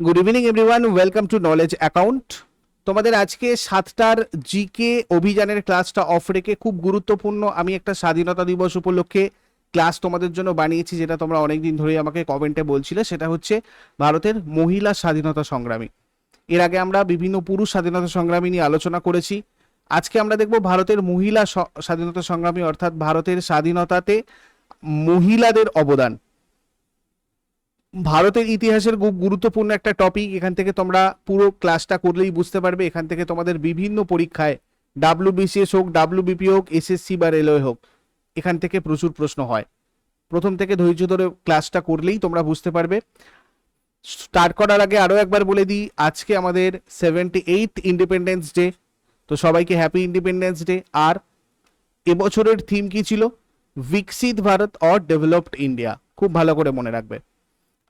Good evening everyone welcome to knowledge account তোমাদের আজকে সাতটার জিকে অভিযানের ক্লাসটা অফ রেখে খুব গুরুত্বপূর্ণ আমি একটা স্বাধীনতা দিবস উপলক্ষে ক্লাস তোমাদের জন্য বানিয়েছি, যেটা তোমরা অনেকদিন ধরেই আমাকে কমেন্টে বলছিলে। সেটা হচ্ছে ভারতের মহিলা স্বাধীনতা সংগ্রামী। এর আগে আমরা বিভিন্ন পুরুষ স্বাধীনতা সংগ্রামী নিয়ে আলোচনা করেছি। আজকে আমরা দেখব ভারতের মহিলা স্বাধীনতা সংগ্রামী অর্থাৎ ভারতের স্বাধীনতাতে মহিলাদের অবদান। ভারতের ইতিহাসের খুব গুরুত্বপূর্ণ একটা টপিক এখান থেকে তোমরা পুরো ক্লাসটা করলেই বুঝতে পারবে। এখান থেকে তোমাদের বিভিন্ন পরীক্ষায় ডাব্লিউ বিসিএস হোক ডাব্লিউ বিপি হোক এসএসসি বা রেলওয়ে হোক, এখান থেকে প্রচুর প্রশ্ন হয়। প্রথম থেকে ধৈর্য ধরে ক্লাসটা করলেই তোমরা বুঝতে পারবে। স্টার্ট করার আগে আরও একবার বলে দিই, আজকে আমাদের সেভেন্টি এইট ইন্ডিপেন্ডেন্স ডে তো সবাইকে হ্যাপি ইন্ডিপেন্ডেন্স ডে আর এবছরের থিম কি ছিল? বিকশিত ভারত অর ডেভেলপড ইন্ডিয়া খুব ভালো করে মনে রাখবে।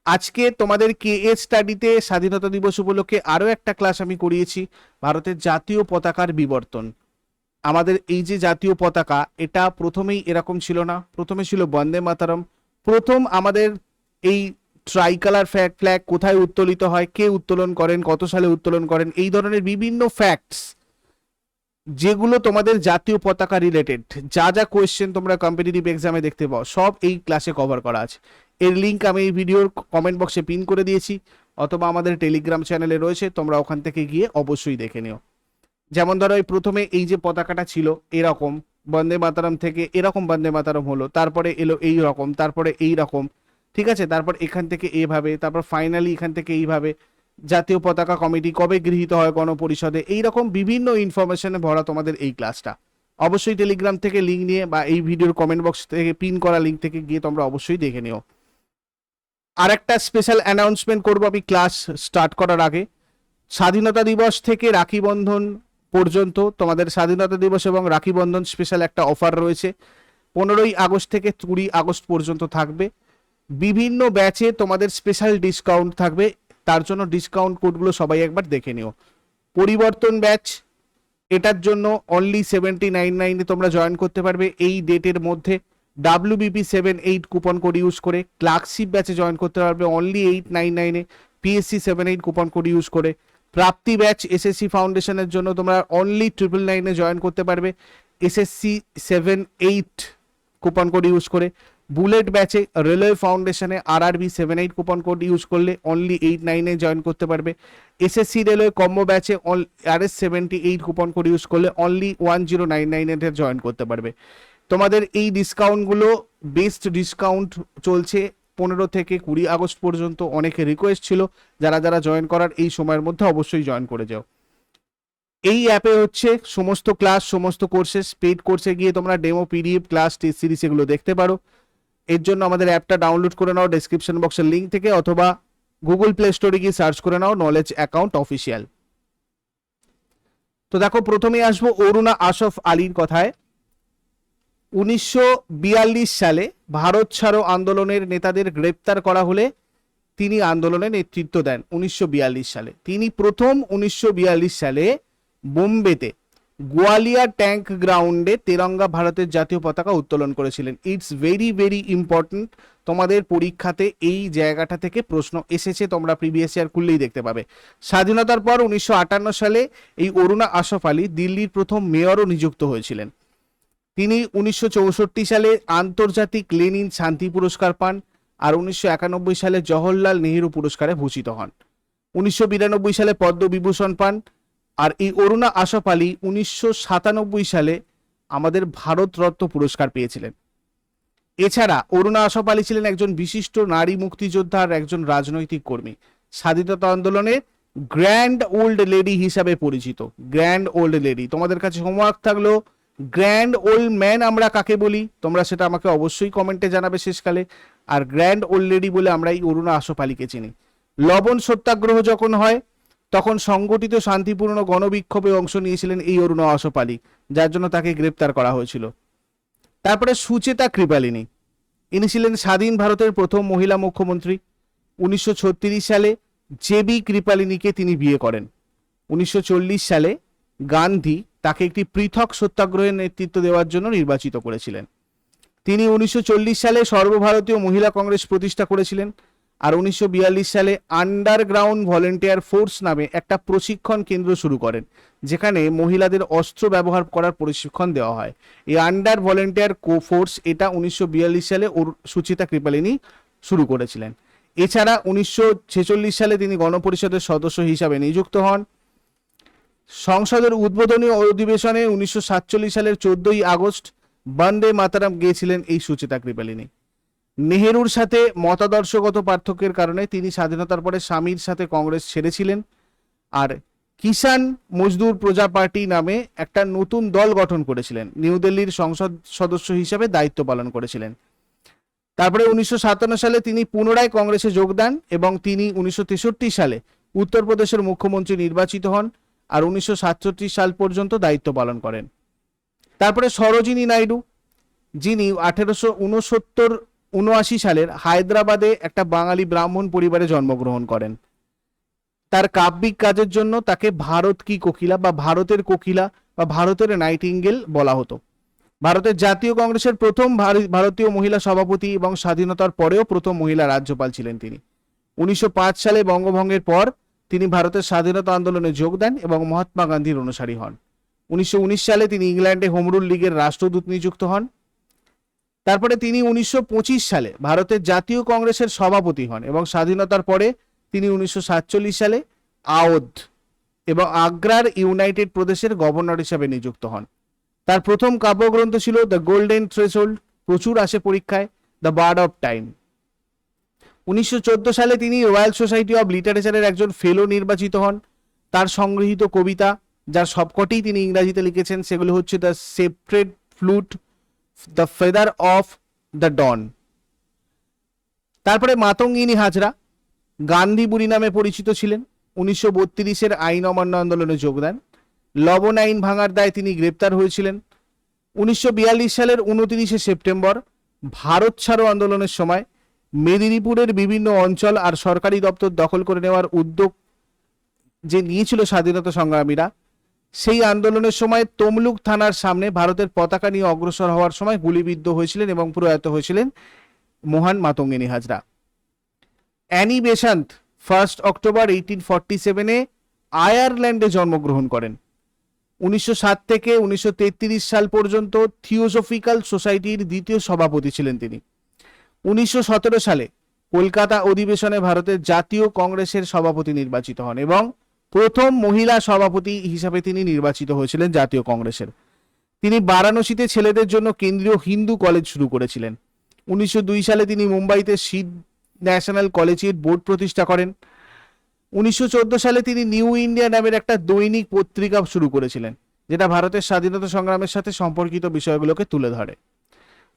আজকে তোমাদের কে এস স্টাডিতে স্বাধীনতা দিবস উপলক্ষে আরও একটা ক্লাস আমি করিয়েছি, ভারতের জাতীয় পতাকার বিবর্তন। আমাদের এই যে জাতীয় পতাকা, এটা প্রথমেই এরকম ছিল না। প্রথমে ছিল বন্দে মাতারম। প্রথম আমাদের এই ট্রাইকালার ফ্ল্যাগ ফ্ল্যাগ কোথায় উত্তোলিত হয়, কে উত্তোলন করেন, কত সালে উত্তোলন করেন, এই ধরনের বিভিন্ন ফ্যাক্টস যেগুলো তোমাদের জাতীয় পতাকা রিলেটেড যা যা কোয়েশ্চেন তোমরা কম্পিটিটিভ এক্সামে দেখতে পাও, সব এই ক্লাসে কভার করা আছে। এর লিঙ্ক আমি এই ভিডিওর কমেন্ট বক্সে পিন করে দিয়েছি, অথবা আমাদের টেলিগ্রাম চ্যানেলে রয়েছে, তোমরা ওখান থেকে গিয়ে অবশ্যই দেখে নিও। যেমন ধরো, এই প্রথমে এই যে পতাকাটা ছিল, এরকম, বন্দে মাতারম থেকে এরকম বন্দে মাতারম হলো, তারপরে এলো এই রকম, তারপরে এই রকম, ঠিক আছে? তারপর এখান থেকে এভাবে, তারপর ফাইনালি এখান থেকে এইভাবে, জাতীয় পতাকা কমিটি কবে গৃহীত হয় গণপরিষদে, এইরকম বিভিন্ন ইনফরমেশনে ভরা তোমাদের এই ক্লাসটা অবশ্যই টেলিগ্রাম থেকে লিঙ্ক নিয়ে বা এই ভিডিওর কমেন্ট বক্স থেকে পিন করা লিঙ্ক থেকে গিয়ে তোমরা অবশ্যই দেখে নিও। আর একটা স্পেশাল অ্যানাউন্সমেন্ট করব আমি ক্লাস স্টার্ট করার আগে। স্বাধীনতা দিবস থেকে রাখি বন্ধন পর্যন্ত তোমাদের স্বাধীনতা দিবস এবং রাখি বন্ধন স্পেশাল একটা অফার রয়েছে। পনেরোই আগস্ট থেকে কুড়ি আগস্ট পর্যন্ত থাকবে। বিভিন্ন ব্যাচে তোমাদের স্পেশাল ডিসকাউন্ট থাকবে। তার জন্য ডিসকাউন্ট কোডগুলো সবাই একবার দেখে নিও। পরিবর্তন ব্যাচ এটার জন্য অনলি সেভেন্টি নাইন নাইনে তোমরা জয়েন করতে পারবে। এই ডেটের মধ্যে WBP seven eight coupon code use করে ক্লার্কশিপ ব্যাচে জয়েন করতে পারবে অনলি এইট নাইন নাইনে PSC seven eight coupon code use করে। প্রাপ্তি ব্যাচ এসএসসি ফাউন্ডেশনের জন্য তোমরা অনলি ট্রিপল নাইনে জয়েন করতে পারবে SSC seven eight coupon code use করে। বুলেট ব্যাচে রেলওয়ে ফাউন্ডেশনে R RB seven eight coupon code use করলে অনলি এইট নাইনে জয়েন করতে পারবে। এসএসসি রেলওয়ে কম্বো ব্যাচে R S seventy eight coupon code use করলে অনলি ওয়ান জিরো নাইন নাইনে জয়েন করতে পারবে। তোমাদের এই ডিসকাউন্টগুলো বেস্ট ডিসকাউন্ট চলছে পনেরো থেকে কুড়ি আগস্ট পর্যন্ত। অনেকে রিকোয়েস্ট ছিল, যারা যারা জয়েন করার এই সময়ের মধ্যে অবশ্যই জয়েন করে যাও। এই অ্যাপে হচ্ছে সমস্ত ক্লাস সমস্ত কোর্সেস পেড কোর্সে গিয়ে তোমরা demo PDF class test series এগুলো দেখতে পারো। এর জন্য আমাদের অ্যাপটা ডাউনলোড করে নাও ডেসক্রিপশন বক্সের লিঙ্ক থেকে, অথবা গুগল প্লে স্টোরে গিয়ে সার্চ করে নাও নলেজ অ্যাকাউন্ট অফিসিয়াল তো দেখো, প্রথমেই আসব অরুণা আশফ আলীর কথায়। উনিশশো বিয়াল্লিশ সালে ভারত ছাড়ো আন্দোলনের নেতাদের গ্রেপ্তার করা হলে তিনি আন্দোলনে নেতৃত্ব দেন উনিশশো বিয়াল্লিশ সালে। তিনি প্রথম উনিশশো বিয়াল্লিশ সালে বোম্বেতে গোয়ালিয়া ট্যাঙ্ক গ্রাউন্ডে তেরঙ্গা ভারতের জাতীয় পতাকা উত্তোলন করেছিলেন। ইটস ভেরি ভেরি ইম্পর্ট্যান্ট তোমাদের পরীক্ষাতে এই জায়গাটা থেকে প্রশ্ন এসেছে, তোমরা প্রিভিয়াস ইয়ার খুললেই দেখতে পাবে। স্বাধীনতার পর উনিশশো আটান্ন সালে এই অরুণা আশফ আলী দিল্লির প্রথম মেয়রও নিযুক্ত হয়েছিলেন। তিনি উনিশশো চৌষট্টি সালে আন্তর্জাতিক লেনিন শান্তি পুরস্কার পান আর উনিশশো একানব্বই সালে জওহরলাল নেহেরু পুরস্কারে ভূষিত হন। উনিশশো বিরানব্বই সালে পদ্মবিভূষণ পান আর এই অরুণা আশফ আলী উনিশশো সালে আমাদের ভারতরত্ন পুরস্কার পেয়েছিলেন। এছাড়া অরুণা আশফ আলী ছিলেন একজন বিশিষ্ট নারী মুক্তিযোদ্ধা আর একজন রাজনৈতিক কর্মী। স্বাধীনতা আন্দোলনের গ্র্যান্ড ওল্ড লেডি হিসাবে পরিচিত। Grand old lady. তোমাদের কাছে হোমওয়ার্ক থাকল গ্র্যান্ড ওল্ড ম্যান আমরা কাকে বলি? তোমরা সেটা আমাকে অবশ্যই কমেন্টে জানাবে শেষকালে। আর গ্র্যান্ড ওল্ড লেডি বলে আমরা এই অরুণা আশফ আলীকে চিনি। লবণ সত্যাগ্রহ যখন হয়, তখন সংগঠিত শান্তিপূর্ণ গণবিক্ষোভে অংশ নিয়েছিলেন এই অরুণা আলী যার জন্য তাকে গ্রেপ্তার করা হয়েছিল। তারপরে সুচেতা কৃপালিনী। ইনি ছিলেন স্বাধীন ভারতের প্রথম মহিলা মুখ্যমন্ত্রী। উনিশশো ছত্রিশ সালে জেবি কৃপালিনীকে তিনি বিয়ে করেন। উনিশশো চল্লিশ সালে গান্ধী তাকে একটি পৃথক সত্যাগ্রহের নেতৃত্ব দেওয়ার জন্য নির্বাচিত করেছিলেন। তিনি উনিশশো চল্লিশ সালে সর্বভারতীয় মহিলা কংগ্রেস প্রতিষ্ঠা করেছিলেন আর উনিশশো বিয়াল্লিশ সালে আন্ডারগ্রাউন্ড ভলেন্টিয়ার ফোর্স নামে একটা প্রশিক্ষণ কেন্দ্র শুরু করেন, যেখানে মহিলাদের অস্ত্র ব্যবহার করার প্রশিক্ষণ দেওয়া হয়। এই আন্ডার ভলেন্টিয়ার কো ফোর্স এটা উনিশশো বিয়াল্লিশ সালে ওর সুচিতা কৃপালিনী শুরু করেছিলেন। এছাড়া উনিশশো ছেচল্লিশ সালে তিনি গণপরিষদের সদস্য হিসাবে নিযুক্ত হন। সংসদের উদ্বোধনী অধিবেশনে উনিশশো সাতচল্লিশ সালের চোদ্দই আগস্ট বন্দে মাতারাম গিয়েছিলেন এই সুচিতা কৃপালিনী। নেহেরুর সাথে মতাদর্শগত পার্থক্যের কারণে তিনি স্বাধীনতার পরে স্বামীর সাথে কংগ্রেস ছেড়েছিলেন। আর কিষান মজদুর প্রজা পার্টি নামে একটা নতুন দল গঠন করেছিলেন। নিউ দিল্লির সংসদ সদস্য হিসাবে দায়িত্ব পালন করেছিলেন। তারপরে উনিশশো সাতান্ন সালে তিনি পুনরায় কংগ্রেসে যোগদান এবং তিনি উনিশশো তেষট্টি সালে উত্তরপ্রদেশের মুখ্যমন্ত্রী নির্বাচিত হন। আর উনিশশো সাতষট্টি সাল পর্যন্ত দায়িত্ব পালন করেন। তারপরে সরোজিনী নাইডু, যিনি আঠেরোশো উনসত্তর উনআশি সালের হায়দ্রাবাদে একটা বাঙালি ব্রাহ্মণ পরিবারে জন্মগ্রহণ করেন। তার কাব্যিক কাজের জন্য তাকে ভারত কি কোকিলা বা ভারতের কোকিলা বা ভারতের নাইটিঙ্গেল বলা হতো। ভারতের জাতীয় কংগ্রেসের প্রথম ভারতীয় মহিলা সভাপতি এবং স্বাধীনতার পরেও প্রথম মহিলা রাজ্যপাল ছিলেন তিনি। উনিশশো পাঁচ সালে বঙ্গভঙ্গের পর তিনি ভারতের স্বাধীনতা আন্দোলনে যোগ দেন এবং মহাত্মা গান্ধীর অনুসারী হন। উনিশশো উনিশ সালে তিনি ইংল্যান্ডে হোমরুল লীগের রাষ্ট্রদূত নিযুক্ত হন। তারপরে তিনি উনিশশো পঁচিশ সালে ভারতের জাতীয় কংগ্রেসের সভাপতি হন এবং স্বাধীনতার পরে তিনি উনিশশো সাতচল্লিশ সালে আওধ এবং আগ্রার ইউনাইটেড প্রদেশের গভর্নর হিসাবে নিযুক্ত হন। তার প্রথম কাব্যগ্রন্থ ছিল দ্য গোল্ডেন থ্রেশোল্ড, প্রচুর আসে পরীক্ষায়, দ্য বার্ড অফ টাইম। উনিশশো চোদ্দ সালে তিনি রয়্যাল সোসাইটি অব লিটারেচারের একজন ফেলো নির্বাচিত হন। তার সংগৃহীত কবিতা, যার সবকটিই তিনি ইংরাজিতে লিখেছেন, সেগুলো হচ্ছে the sceptred flute the feather of the dawn তারপরে মাতঙ্গিনী হাজরা, গান্ধী বুড়ি নামে পরিচিত ছিলেন। উনিশশো বত্রিশের আইন অমান্য আন্দোলনে যোগ দেন। লবণ আইন ভাঙার দায়ে তিনি গ্রেপ্তার হয়েছিলেন। উনিশশো বিয়াল্লিশ সালের উনত্রিশে সেপ্টেম্বর, ভারত ছাড়ো আন্দোলনের সময় মেদিনীপুরের বিভিন্ন অঞ্চল আর সরকারি দপ্তর দখল করে নেওয়ার উদ্যোগ যে নিয়েছিল স্বাধীনতা সংগ্রামীরা, সেই আন্দোলনের সময় তমলুক থানার সামনে ভারতের পতাকা নিয়ে অগ্রসর হওয়ার সময় গুলিবিদ্ধ হয়েছিলেন এবং প্রয়াত হয়েছিলেন Mohan Matangini Hazra. Annie Besant first October eighteen forty সেভেনে আয়ারল্যান্ডে জন্মগ্রহণ করেন। উনিশশো সাত থেকে উনিশশো তেত্রিশ সাল পর্যন্ত থিওসফিক্যাল সোসাইটির দ্বিতীয় সভাপতি ছিলেন তিনি। উনিশশো সতেরো সালে কলকাতা অধিবেশনে ভারতের জাতীয় কংগ্রেসের সভাপতি নির্বাচিত হন এবং প্রথম মহিলা সভাপতি হিসাবে তিনি নির্বাচিত হয়েছিলেন জাতীয় কংগ্রেসের। তিনি বারাণসীতে ছেলেদের জন্য কেন্দ্রীয় হিন্দু কলেজ শুরু করেছিলেন। উনিশশো দুই সালে তিনি মুম্বাইতে সিড ন্যাশনাল কলেজের বোর্ড প্রতিষ্ঠা করেন। উনিশশো চোদ্দ সালে তিনি নিউ ইন্ডিয়া নামের একটা দৈনিক পত্রিকা শুরু করেছিলেন, যেটা ভারতের স্বাধীনতা সংগ্রামের সাথে সম্পর্কিত বিষয়গুলোকে তুলে ধরে।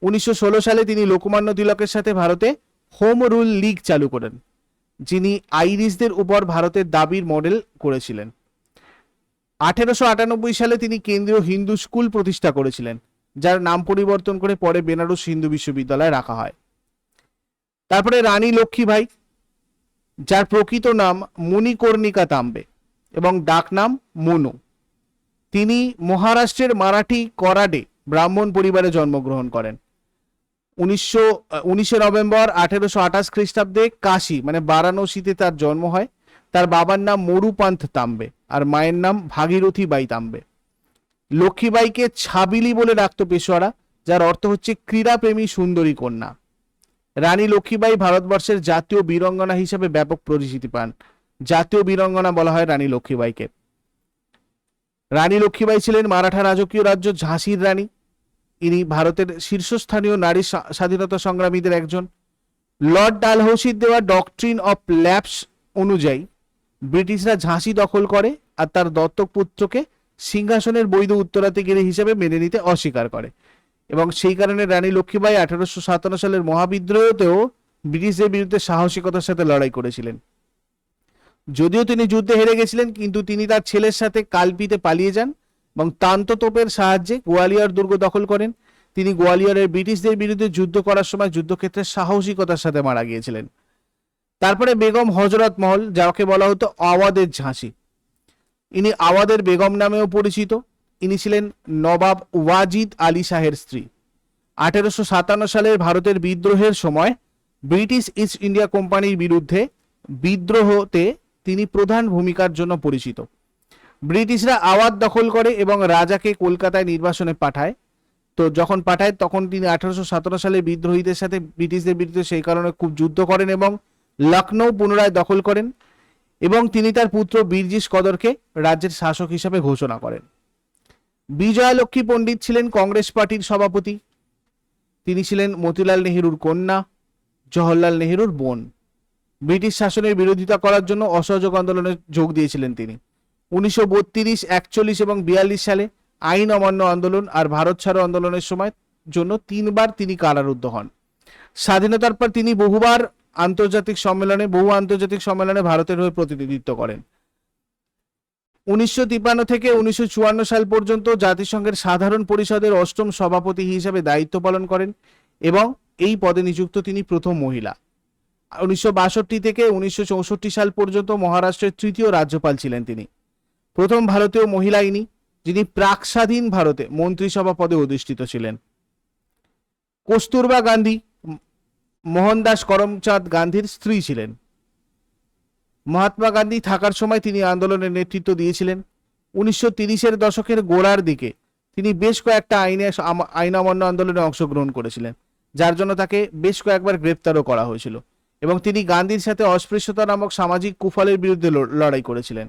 উনিশশো ষোলো সালে তিনি লোকমান্য তিলকের সাথে ভারতে হোম রুল লীগ চালু করেন, যিনি আইরিশদের উপর ভারতের দাবির মডেল করেছিলেন। আঠেরোশো আটানব্বই সালে তিনি কেন্দ্রীয় হিন্দু স্কুল প্রতিষ্ঠা করেছিলেন, যার নাম পরিবর্তন করে পরে বেনারস হিন্দু বিশ্ববিদ্যালয়ে রাখা হয়। তারপরে রানী লক্ষ্মীবাই যার প্রকৃত নাম মণিকর্ণিকা তাম্বে এবং ডাকনাম মনু। তিনি মহারাষ্ট্রের মারাঠি করাডে ব্রাহ্মণ পরিবারে জন্মগ্রহণ করেন। উনিশশো উনিশে নভেম্বর আঠেরোশো আঠাশ খ্রিস্টাব্দে কাশী মানে বারাণসীতে তার জন্ম হয়। তার বাবার নাম মরুপান্থ তাম্বে আর মায়ের নাম ভাগীরথী বাই তাম্বে। লক্ষ্মীবাইকে ছাবিলি বলে ডাকতো পেশোয়ারা, যার অর্থ হচ্ছে ক্রীড়াপ্রেমী সুন্দরী কন্যা। রানী লক্ষ্মীবাই ভারতবর্ষের জাতীয় বীরঙ্গনা হিসেবে ব্যাপক পরিচিতি পান। জাতীয় বীরঙ্গনা বলা হয় রানী লক্ষ্মীবাইকে। রানী লক্ষ্মীবাই ছিলেন মারাঠা রাজকীয় রাজ্য ঝাঁসির রানী। ইনি ভারতের শীর্ষস্থানীয় নারী স্বা- স্বাধীনতা সংগ্রামীদের একজন। লর্ড ডালহৌসির দেওয়া ডকট্রিন অফ ল্যাপস অনুযায়ী ব্রিটিশরা ঝাঁসি দখল করে আর তার দত্তক পুত্রকে সিংহাসনের বৈধ উত্তরাধিকারী হিসেবে মেনে নিতে অস্বীকার করে। এবং সেই কারণে রানী লক্ষ্মীবাই আঠারোশো সাতান্ন সালের মহাবিদ্রোহতেও ব্রিটিশদের বিরুদ্ধে সাহসিকতার সাথে লড়াই করেছিলেন। যদিও তিনি যুদ্ধে হেরে গেছিলেন, কিন্তু তিনি তার ছেলের সাথে কালপিতে পালিয়ে যান। এবং তান্ততোপের সাহায্যে গোয়ালিয়র দুর্গ দখল করেন। তিনি গোয়ালিয়রের ব্রিটিশদের বিরুদ্ধে যুদ্ধ করার সময় যুদ্ধক্ষেত্রে সাহসিকতার সাথে মারা গিয়েছিলেন। তারপরে বেগম হজরত মহল, যাকে বলা হতো আওয়াদের ঝাঁসি। ইনি আওয়াদের বেগম নামেও পরিচিত। ইনি ছিলেন নবাব ওয়াজিদ আলী শাহের স্ত্রী। আঠেরোশো সাতান্ন সালের ভারতের বিদ্রোহের সময় ব্রিটিশ ইস্ট ইন্ডিয়া কোম্পানির বিরুদ্ধে বিদ্রোহতে তিনি প্রধান ভূমিকার জন্য পরিচিত। ব্রিটিশরা আওয়াজ দখল করে এবং রাজাকে কলকাতায় নির্বাসনে পাঠায়। তো যখন পাঠায়, তখন তিনি আঠারোশো সতেরো সালে বিদ্রোহীদের সাথে ব্রিটিশদের বিরুদ্ধে সেই কারণে খুব যুদ্ধ করেন এবং লখনৌ পুনরায় দখল করেন এবং তিনি তার পুত্র বীরজিস কদরকে রাজ্যের শাসক হিসাবে ঘোষণা করেন। বিজয়ালক্ষ্মী পণ্ডিত ছিলেন কংগ্রেস পার্টির সভাপতি। তিনি ছিলেন মতিলাল নেহেরুর কন্যা, জওহরলাল নেহেরুর বোন। ব্রিটিশ শাসনের বিরোধিতা করার জন্য অসহযোগ আন্দোলনে যোগ দিয়েছিলেন তিনি। উনিশশো একচল্লিশ এবং বিয়াল্লিশ সালে আইন অমান্য আন্দোলন আর ভারত ছাড়ো আন্দোলনের সময় জন্য তিনবার তিনি কারারুদ্ধ হন। স্বাধীনতার পর তিনি বহুবার আন্তর্জাতিক সম্মেলনে, বহু আন্তর্জাতিক সম্মেলনে ভারতের হয়ে প্রতিনিধিত্ব করেন। উনিশশো তিপ্পান্ন থেকে উনিশশো চুয়ান্ন সাল পর্যন্ত জাতিসংঘের সাধারণ পরিষদের অষ্টম সভাপতি হিসেবে দায়িত্ব পালন করেন এবং এই পদে নিযুক্ত তিনি প্রথম মহিলা। উনিশশো বাষট্টি থেকে উনিশশো চৌষট্টি সাল পর্যন্ত মহারাষ্ট্রের তৃতীয় রাজ্যপাল ছিলেন তিনি। প্রথম ভারতীয় মহিলা ইনি, যিনি প্রাক স্বাধীন ভারতে মন্ত্রিসভা পদে অধিষ্ঠিত ছিলেন। কস্তুরবা গান্ধী, মোহনদাস করমচাঁদ গান্ধীর স্ত্রী ছিলেন। মহাত্মা গান্ধী থাকার সময় তিনি আন্দোলনের নেতৃত্ব দিয়েছিলেন। উনিশশো তিরিশের দশকের গোড়ার দিকে তিনি বেশ কয়েকটা আইনে আইন অমান্য আন্দোলনে অংশগ্রহণ করেছিলেন, যার জন্য তাকে বেশ কয়েকবার গ্রেপ্তারও করা হয়েছিল। এবং তিনি গান্ধীর সাথে অস্পৃশ্যতা নামক সামাজিক কুফলের বিরুদ্ধে লড়াই করেছিলেন।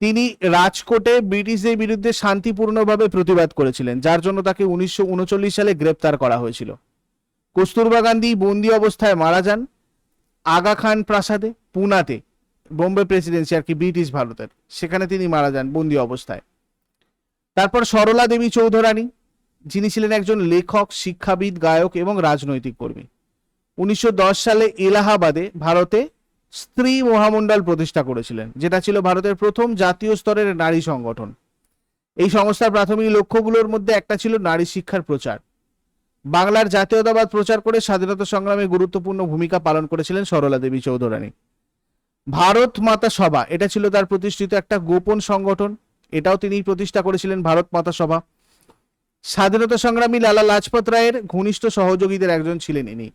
তিনি রাজকোটে ব্রিটিশদের বিরুদ্ধে শান্তিপূর্ণভাবে প্রতিবাদ করেছিলেন, যার জন্য তাকে উনিশশো উনচল্লিশ সালে গ্রেপ্তার করা হয়েছিল। কস্তুরবা গান্ধী বন্দি অবস্থায় মারা যান আগা খান প্রাসাদে, পুনাতে, বোম্বে প্রেসিডেন্সি আর কি ব্রিটিশ ভারতের। সেখানে তিনি মারা যান বন্দি অবস্থায়। তারপর সরলা দেবী চৌধুরানী, যিনি ছিলেন একজন লেখক, শিক্ষাবিদ, গায়ক এবং রাজনৈতিক কর্মী। উনিশশো দশ সালে এলাহাবাদে ভারতে স্ত্রী মহামণ্ডল প্রতিষ্ঠা করেছিলেন, যেটা ছিল ভারতের প্রথম জাতীয় স্তরের নারী সংগঠন। এই সংস্থার প্রাথমিক লক্ষ্যগুলোর মধ্যে একটা ছিল নারী শিক্ষার প্রচার। বাংলার জাতীয়তাবাদ প্রচার করে স্বাধীনতা সংগ্রামে গুরুত্বপূর্ণ ভূমিকা পালন করেছিলেন সরলা দেবী চৌধুরানী। ভারত মাতা সভা, এটা ছিল তার প্রতিষ্ঠিত একটা গোপন সংগঠন, এটাও তিনি প্রতিষ্ঠা করেছিলেন ভারত মাতা সভা। স্বাধীনতা সংগ্রামী লালা লাজপত রায়ের ঘনিষ্ঠ সহযোগীদের একজন ছিলেন ইনি।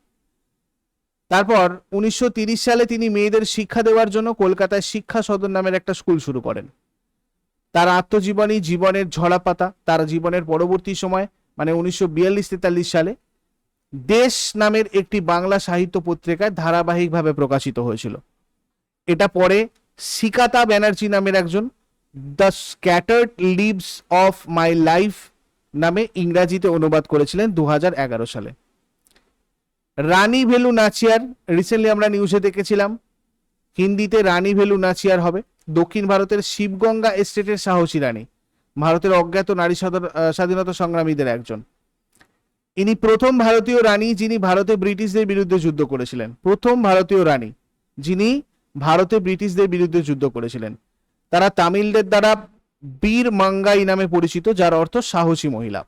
তারপর উনিশশো সালে তিনি মেয়েদের শিক্ষা দেওয়ার জন্য কলকাতায় শিক্ষা সদন নামের একটা স্কুল শুরু করেন। তার আত্মজীবনী জীবনের ঝরাপাতা, তার জীবনের পরবর্তী সময় মানে উনিশশো বিয়াল্লিশ তেতাল্লিশ সালে, দেশ নামের একটি বাংলা সাহিত্য পত্রিকায় ধারাবাহিকভাবে প্রকাশিত হয়েছিল। এটা পরে সিকাতা ব্যানার্জি নামের একজন, the scattered leaves of my life নামে ইংরাজিতে অনুবাদ করেছিলেন দু হাজার এগারো সালে। রানী ভেলু নাচিয়ার রিসেন্টলি আমরা নিউজে দেখেছিলাম, হিন্দিতে রানী ভেলু নাচিয়ার হবে। দক্ষিণ ভারতের শিবগঙ্গা এস্টেটের সাহসী রানী, ভারতের অজ্ঞাত নারী স্বাধীনতা সংগ্রামীদের একজন। ইনি প্রথম ভারতীয় রানী যিনি ভারতে ব্রিটিশদের বিরুদ্ধে যুদ্ধ করেছিলেন। প্রথম ভারতীয় রানী যিনি ভারতে ব্রিটিশদের বিরুদ্ধে যুদ্ধ করেছিলেন। তারা তামিলদের দ্বারা বীর মাঙ্গাই নামে পরিচিত, যার অর্থ সাহসী মহিলা।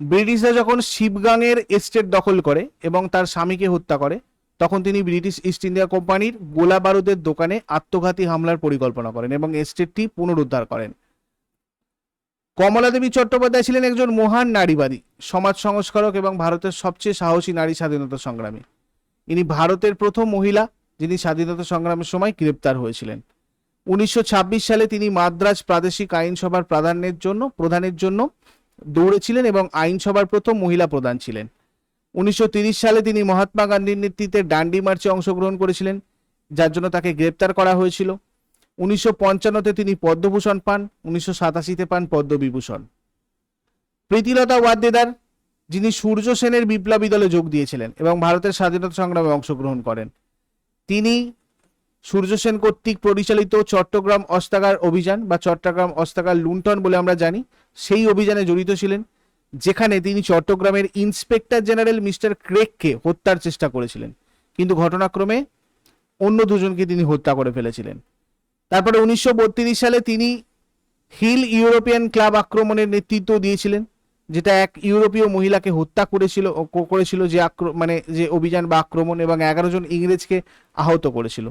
ব্রিটিশরা যখন শিবগাংয়ের এস্টেট দখল করে এবং তার স্বামীকে হত্যা করে, তখন তিনি ব্রিটিশ ইস্ট ইন্ডিয়া কোম্পানির গোলা বারুদের দোকানে আত্মঘাতী হামলার পরিকল্পনা করেন এবং এস্টেটটি পুনরুদ্ধার করেন। কমলা দেবী চট্টোপাধ্যায় ছিলেন একজন মহান নারীবাদী, সমাজ সংস্কারক এবং ভারতের সবচেয়ে সাহসী নারী স্বাধীনতা সংগ্রামী। ইনি ভারতের প্রথম মহিলা যিনি স্বাধীনতা সংগ্রামের সময় গ্রেপ্তার হয়েছিলেন। উনিশশো ছাব্বিশ সালে তিনি মাদ্রাজ প্রাদেশিক আইনসভার প্রাধান্যের জন্য, প্রধানের জন্য দৌড়েছিলেন এবং আইনসভার প্রথম মহিলা প্রধান ছিলেন। উনিশশো সালে তিনি মহাত্মা গান্ধীর নেতৃত্বে ডান্ডি মার্চে অংশগ্রহণ করেছিলেন, যার জন্য তাকে গ্রেপ্তার করা হয়েছিল। উনিশশো পঞ্চান্নতে তিনি পদ্মভূষণ পান, উনিশশো সাতাশিতে পান পদ্মবিভূষণ। প্রীতিলতা ওয়াদ্দেদার, যিনি সূর্য সেনের বিপ্লবী দলে যোগ দিয়েছিলেন এবং ভারতের স্বাধীনতা সংগ্রামে অংশগ্রহণ করেন, তিনি সূর্য সেন কর্তৃক পরিচালিত চট্টগ্রাম অস্তাগার অভিযান বা চট্টগ্রাম অস্তাগার লুণ্ঠন বলে আমরা জানি, সেই অভিযানে জড়িত ছিলেন, যেখানে তিনি চট্টগ্রামের ইন্সপেক্টর জেনারেল মিস্টার ক্রেককে হত্যার চেষ্টা করেছিলেন। কিন্তু ঘটনাক্রমে অন্য দুজনকে তিনি হত্যা করে ফেলেছিলেন। তারপরে উনিশশো বত্রিশ সালে তিনি হিল ইউরোপিয়ান ক্লাব আক্রমণের নেতৃত্ব দিয়েছিলেন, যেটা এক ইউরোপীয় মহিলাকে হত্যা করেছিল করেছিল যে আক্র- মানে যে অভিযান বা আক্রমণ এবং এগারো জন ইংরেজকে আহত করেছিল।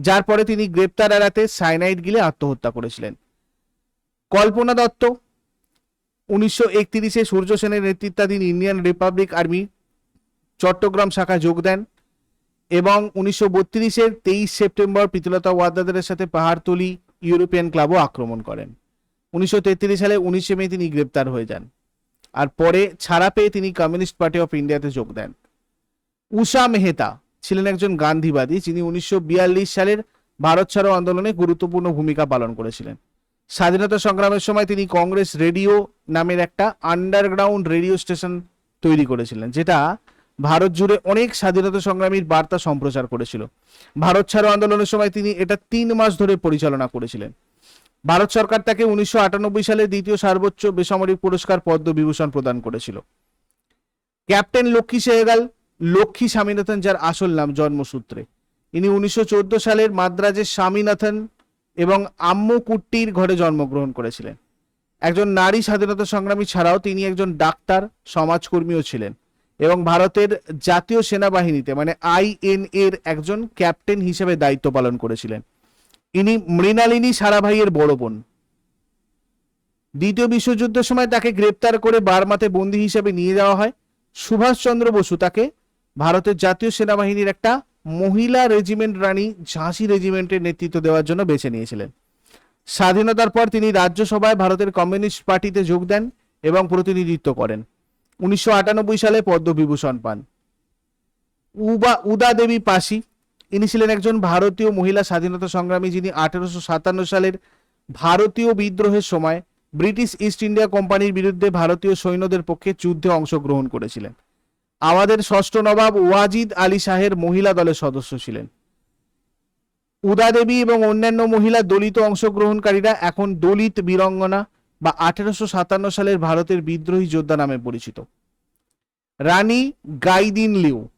যার পরে তিনি গ্রেপ্তার এড়াতে সাইনাইড গিলে আত্মহত্যা করেছিলেন। কল্পনা দত্ত, উনিশশো একত্রিশে সূর্য সেনের নেতৃত্বাধীন ইন্ডিয়ান রিপাবলিক আর্মি, চট্টগ্রাম শাখায় যোগ দেন এবং উনিশশো বত্রিশের তেইশ সেপ্টেম্বর প্রীতিলতা ওয়াদ্দাদের সাথে পাহাড়তলি ইউরোপিয়ান ক্লাবও আক্রমণ করেন। উনিশশো তেত্রিশ সালে উনিশে মে তিনি গ্রেপ্তার হয়ে যান। আর পরে ছাড়া পেয়ে তিনি কমিউনিস্ট পার্টি অফ ইন্ডিয়াতে যোগ দেন। উষা মেহতা ছিলেন একজন গান্ধীবাদী, যিনি উনিশশো সালের ভারত ছাড়ো আন্দোলনে গুরুত্বপূর্ণ ভূমিকা পালন করেছিলেন। স্বাধীনতা সংগ্রামের সময় তিনি কংগ্রেস রেডিও নামের একটা আন্ডারগ্রাউন্ড রেডিও স্টেশন তৈরি করেছিলেন, যেটা ভারত জুড়ে অনেক স্বাধীনতা সংগ্রামীর বার্তা সম্প্রচার করেছিল। ভারত ছাড়ো আন্দোলনের সময় তিনি এটা তিন মাস ধরে পরিচালনা করেছিলেন। ভারত সরকার তাকে উনিশশো আটানব্বই সালে দ্বিতীয় সর্বোচ্চ বেসামরিক পুরস্কার পদ্মবিভূষণ প্রদান করেছিল। ক্যাপ্টেন লক্ষ্মী সেহগাল লক্ষ্মী স্বামীনাথন, যার আসল নাম জন্মসূত্রে। ইনি উনিশশো চোদ্দ সালের মাদ্রাজের স্বামীনাথন এবং আম্মু কুট্টির ঘরে জন্মগ্রহণ করেছিলেন। একজন নারী স্বাধীনতা সংগ্রামী ছাড়াও তিনি একজন ডাক্তার, সমাজকর্মীও ছিলেন এবং ভারতের জাতীয় সেনাবাহিনীতে মানে আইএন এর একজন ক্যাপ্টেন হিসেবে দায়িত্ব পালন করেছিলেন। ইনি মৃণালিনী সারাভাইয়ের বড় বোন। দ্বিতীয় বিশ্বযুদ্ধের সময় তাকে গ্রেপ্তার করে বার্মাতে বন্দী হিসেবে নিয়ে যাওয়া হয়। সুভাষচন্দ্র বসু তাকে ভারতের জাতীয় সেনাবাহিনীর একটা মহিলা রেজিমেন্ট রানী ঝাঁসি রেজিমেন্টের নেতৃত্ব দেওয়ার জন্য বেছে নিয়েছিলেন। স্বাধীনতার পর তিনি রাজ্যসভায় ভারতের কমিউনিস্ট পার্টিতে যোগ দেন এবং প্রতিনিধিত্ব করেন। উনিশশো আটানব্বই সালে পদ্মবিভূষণ পান। উবা, উদা দেবী পাশি, ইনি ছিলেন একজন ভারতীয় মহিলা স্বাধীনতা সংগ্রামী যিনি আঠেরোশো সাতান্ন সালের ভারতীয় বিদ্রোহের সময় ব্রিটিশ ইস্ট ইন্ডিয়া কোম্পানির বিরুদ্ধে ভারতীয় সৈন্যদের পক্ষে যুদ্ধে অংশগ্রহণ করেছিলেন। আমাদের ষষ্ঠ নবাব ওয়াজিদ আলী শাহের মহিলা দলের সদস্য ছিলেন। উদা দেবী এবং অন্যান্য মহিলা দলিত অংশগ্রহণকারীরা এখন দলিত বীরঙ্গনা বা আঠেরোশো সাতান্ন সালের ভারতের বিদ্রোহী যোদ্ধা নামে পরিচিত। রানী গাইদিন লিউ।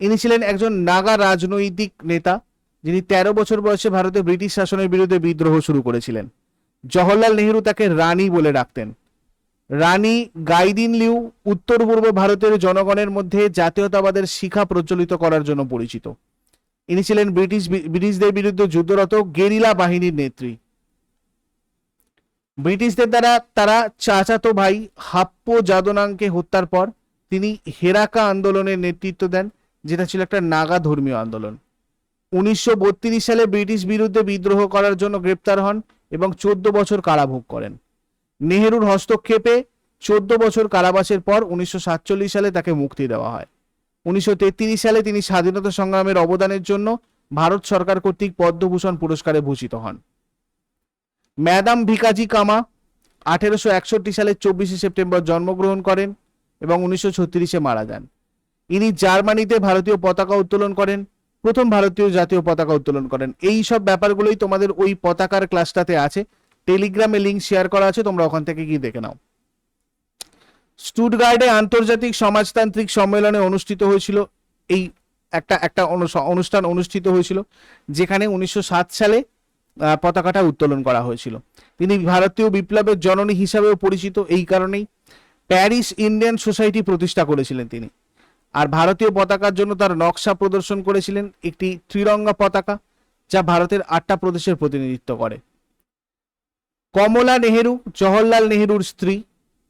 ইনি ছিলেন একজন নাগা রাজনৈতিক নেতা, যিনি তেরো বছর বয়সে ভারতে ব্রিটিশ শাসনের বিরুদ্ধে বিদ্রোহ শুরু করেছিলেন। জওহরলাল নেহরু তাকে রানী বলে ডাকতেন। রানী গাইদিন লিউ উত্তর পূর্ব ভারতের জনগণের মধ্যে জাতীয়তাবাদের শিখা প্রচলিত করার জন্য পরিচিত। ইনি ছিলেন ব্রিটিশ ব্রিটিশদের বিরুদ্ধে যুদ্ধরত গেরিলা বাহিনীর নেত্রী। ব্রিটিশদের দ্বারা তারা চাচাতো ভাই হাপ্পো যাদনাংকে হত্যার পর তিনি হেরাকা আন্দোলনের নেতৃত্ব দেন, যেটা ছিল একটা নাগা ধর্মীয় আন্দোলন। উনিশশো বত্রিশ সালে ব্রিটিশ বিরুদ্ধে বিদ্রোহ করার জন্য গ্রেপ্তার হন এবং চোদ্দ বছর কারাভোগ করেন। নেহেরুর হস্তক্ষেপে চোদ্দ বছর কারাবাসের পর উনিশশো সাতচল্লিশ সালে তাকে মুক্তি দেওয়া হয়। উনিশশো সালে তিনি স্বাধীনতা সংগ্রামের অবদানের জন্য ভারত সরকার কর্তৃক পদ্মভূষণ পুরস্কারে ভূষিত হন। ম্যাডাম ভিকাজি কামা আঠেরোশো একষট্টি সালের চব্বিশে সেপ্টেম্বর জন্মগ্রহণ করেন এবং উনিশশো ছত্রিশে মারা যান। ইনি জার্মানিতে ভারতীয় পতাকা উত্তোলন করেন, প্রথম ভারতীয় জাতীয় পতাকা উত্তোলন করেন। এই সব ব্যাপারগুলোই তোমাদের ওই পতাকার ক্লাসটাতে আছে। টেলিগ্রামে লিঙ্ক শেয়ার করা আছে, তোমরা ওখান থেকে গিয়ে দেখে নাও। স্টুটগার্ডে আন্তর্জাতিক সমাজতান্ত্রিক সম্মেলনে অনুষ্ঠিত হয়েছিল এই একটা একটা অনু- অনুষ্ঠান অনুষ্ঠিত হয়েছিল, যেখানে উনিশশো সাত সালে পতাকাটা উত্তোলন করা হয়েছিল। তিনি ভারতীয় বিপ্লবের জননী হিসাবেও পরিচিত, এই কারণেই প্যারিস ইন্ডিয়ান সোসাইটি প্রতিষ্ঠা করেছিলেন তিনি। আর ভারতীয় পতাকার জন্য তার নকশা প্রদর্শন করেছিলেন একটি ত্রিরঙ্গা পতাকা, যা ভারতের আটটা প্রদেশের প্রতিনিধিত্ব করে। কমলা নেহেরু, জওহরলাল নেহেরুর স্ত্রী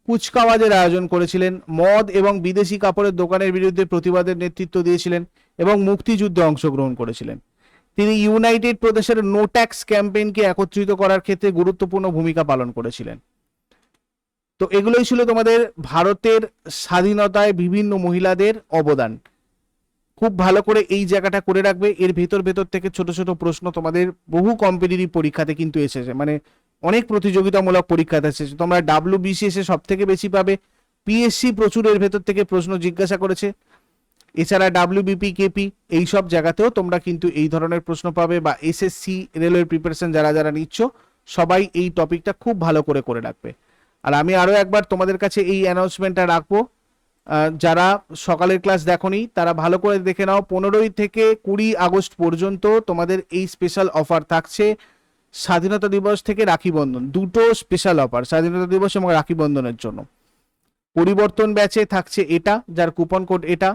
কুচকাওয়াজের আয়োজন করেছিলেন। মদ এবং বিদেশি কাপড়ের দোকানের বিরুদ্ধে প্রতিবাদের নেতৃত্ব দিয়েছিলেন এবং মুক্তিযুদ্ধে অংশগ্রহণ করেছিলেন। তিনি ইউনাইটেড প্রদেশের নো ট্যাক্স ক্যাম্পেইনকে একত্রিত করার ক্ষেত্রে গুরুত্বপূর্ণ ভূমিকা পালন করেছিলেন। তো এগুলোই ছিল তোমাদের ভারতের স্বাধীনতায় বিভিন্ন মহিলাদের অবদান। খুব ভালো করে এই জায়গাটা করে রাখবে। এর ভেতর ভেতর থেকে ছোট ছোট প্রশ্ন তোমাদের বহু কম্পিটিটিভ পরীক্ষাতে কিন্তু এসেছে। মানে অনেক প্রতিযোগিতামূলক পরীক্ষাতে এসেছে। তোমরা ডাব্লিউ বিসিএস এ সব থেকে বেশি পাবে। পিএসসি প্রচুর এর ভেতর থেকে প্রশ্ন জিজ্ঞাসা করেছে। এছাড়া ডাব্লিউবিপি কেপি এই সব জায়গাতেও তোমরা কিন্তু এই ধরনের প্রশ্ন পাবে বা এসএসসি রেলওয়ে প্রিপারেশন যারা যারা নিচ্ছ, সবাই এই টপিকটা খুব ভালো করে করে রাখবে। আর আমি আরও একবার তোমাদের কাছে এই অ্যানাউন্সমেন্টটা রাখব। যারা সকালের ক্লাস দেখোনি, তারা ভালো করে দেখে নাও। পনেরোই থেকে কুড়ি আগস্ট পর্যন্ত তোমাদের এই স্পেশাল অফার থাকছে। স্বাধীনতা দিবস থেকে রাখি বন্ধন, দুটো স্পেশাল অফার স্বাধীনতা দিবস এবং রাখি বন্ধনের জন্য। পরিবর্তন ব্যাচে থাকছে এটা, যার কুপন কোড এটা।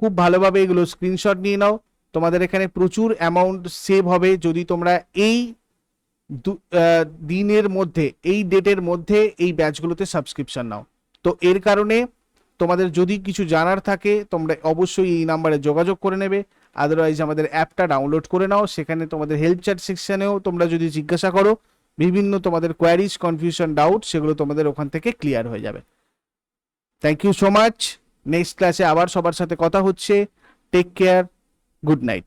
খুব ভালোভাবে এগুলো স্ক্রিনশট নিয়ে নাও। তোমাদের এখানে প্রচুর অ্যামাউন্ট সেভ হবে যদি তোমরা এই দিনের মধ্যে, এই ডেটের মধ্যে এই ব্যাচগুলোতে সাবস্ক্রিপশন নাও। তো এর কারণে তোমাদের যদি কিছু জানার থাকে, তোমরা অবশ্যই এই নাম্বারে যোগাযোগ করে নেবে। আদারওয়াইজ আমাদের অ্যাপটা ডাউনলোড করে নাও। সেখানে তোমাদের হেল্প চ্যাট সেকশনেও তোমরা যদি জিজ্ঞাসা করো, বিভিন্ন তোমাদের কোয়ারিজ কনফিউশন ডাউট সেগুলো তোমাদের ওখান থেকে ক্লিয়ার হয়ে যাবে। Thank you so much next ক্লাসে আবার সবার সাথে কথা হচ্ছে। Take care good night